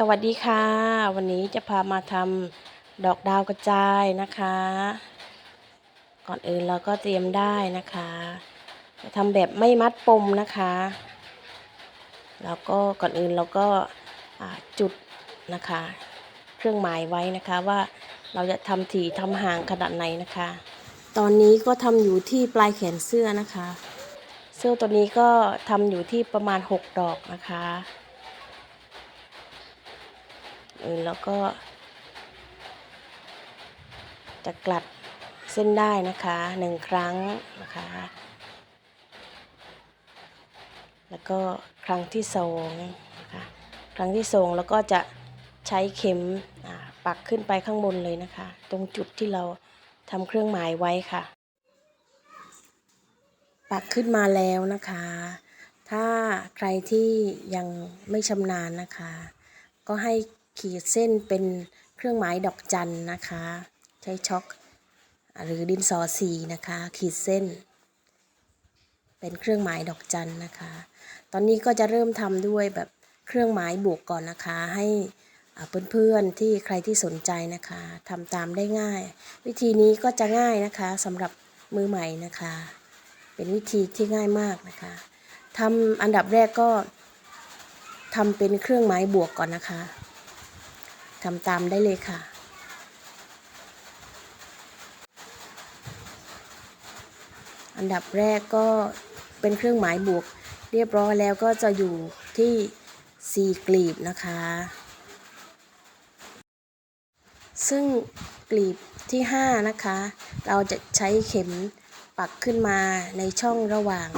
สวัสดีค่ะ วันนี้จะพามาทำดอกดาวกระจายนะคะ ก่อนอื่นเราก็เตรียมได้นะคะจะทำแบบไม่มัดปมนะคะแล้วก็ก่อนอื่นเราก็จุดนะคะ เครื่องหมายไว้นะคะว่าเราจะทำถี่ทำห่างขนาดไหนนะคะ ตอนนี้ก็ทำอยู่ที่ปลายแขนเสื้อนะคะ เสื้อตัวนี้ก็ทำอยู่ที่ประมาณ 6 ดอกนะคะ ออแล้วก็ จะกลัดเส้นได้นะคะหนึ่งครั้งนะคะ แล้วก็ครั้งที่สองนะคะครั้งที่สองแล้วก็จะใช้เข็มปักขึ้นไปข้างบนเลยนะคะ ตรงจุดที่เราทำเครื่องหมายไว้ค่ะ ปักขึ้นมาแล้วนะคะ ถ้าใครที่ยังไม่ชำนาญนะคะ ก็ให้ ขีดเส้นเป็นเครื่องหมายดอกจันนะคะ ใช้ช็อกหรือดินสอสีนะคะ ขีดเส้น เป็นเครื่องหมายดอกจันนะคะ ตอนนี้ก็จะเริ่มทำด้วยแบบเครื่องหมายบวกก่อนนะคะ ให้เพื่อนๆที่ใครที่สนใจนะคะทำตามได้ง่าย วิธีนี้ก็จะง่ายนะคะสำหรับมือใหม่นะคะ เป็นวิธีที่ง่ายมากนะคะทำอันดับแรกก็ทำเป็นเครื่องหมายบวกก่อนนะคะ ทำตามได้เลยค่ะ อันดับแรกก็เป็นเครื่องหมายบวก เรียบร้อยแล้วก็จะอยู่ที่ 4 กลีบนะคะ ซึ่งกลีบที่ 5 นะคะ เราจะใช้เข็มปักขึ้นมาในช่องระหว่าง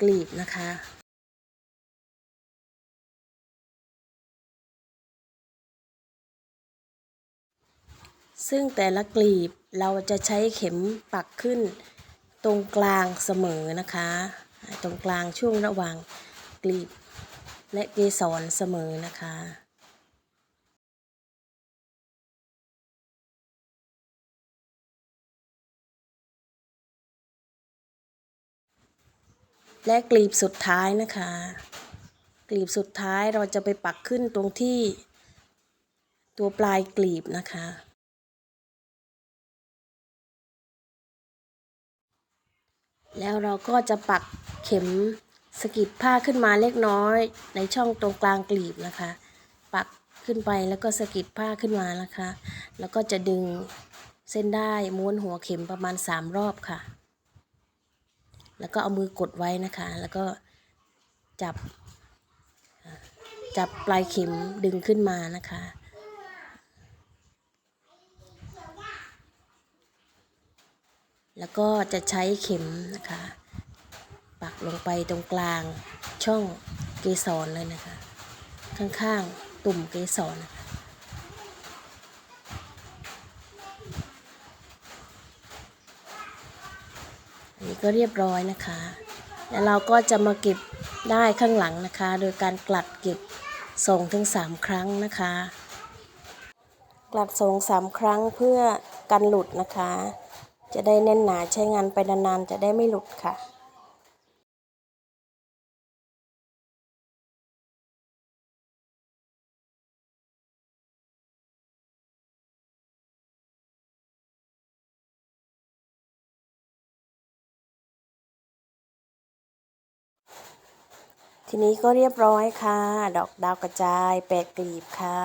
กลีบนะคะ ซึ่งแต่ละกลีบเราจะใช้เข็มปักขึ้นตรงกลางเสมอนะคะ ตรงกลางช่วงระหว่างกลีบและเกสรเสมอนะคะและกลีบสุดท้ายนะคะ กลีบสุดท้ายเราจะไปปักขึ้นตรงที่ตัวปลายกลีบนะคะ แล้วเราก็จะปักเข็มสกิดผ้าขึ้นมาเล็กน้อย ในช่องตรงกลางกลีบนะคะ ปักขึ้นไปแล้วก็สกิดผ้าขึ้นมานะคะ แล้วก็จะดึงเส้นได้ม้วนหัวเข็มประมาณ 3 รอบค่ะ แล้วก็เอามือกดไว้นะคะ แล้วก็จับจับปลายเข็มดึงขึ้นมานะคะ แล้วก็จะใช้เข็มนะคะ ปักลงไปตรงกลางช่องเกสรเลยนะคะ ข้างๆตุ่มเกสรนะคะอันนี้ก็เรียบร้อยนะคะ แล้วเราก็จะมาเก็บได้ข้างหลังนะคะ โดยการกลัดเก็บส่งถึงสามครั้งนะคะ กลัดส่งสามครั้งเพื่อกันหลุดนะคะ จะได้แน่นหนาใช้งานไปนานๆจะได้ไม่หลุดค่ะทีนี้ก็เรียบร้อยค่ะ ดอกดาวกระจายแปดกลีบค่ะ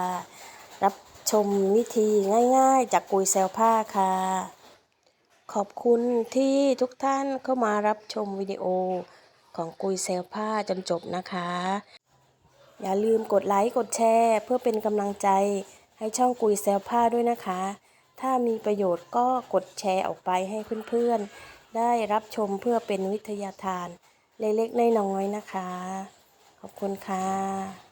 รับชมวิธีง่ายๆ จากกุยเซลผ้าค่ะ ขอบคุณที่ทุกท่านเข้ามารับชมวิดีโอของกุยเซลผ้าจนจบนะคะ อย่าลืมกดไลค์กดแชร์เพื่อเป็นกำลังใจให้ช่องกุยเซลผ้าด้วยนะคะ ถ้ามีประโยชน์ก็กดแชร์ออกไปให้เพื่อนๆ ได้รับชมเพื่อเป็นวิทยาทาน เล็กๆน้อยๆนะคะ ขอบคุณค่ะ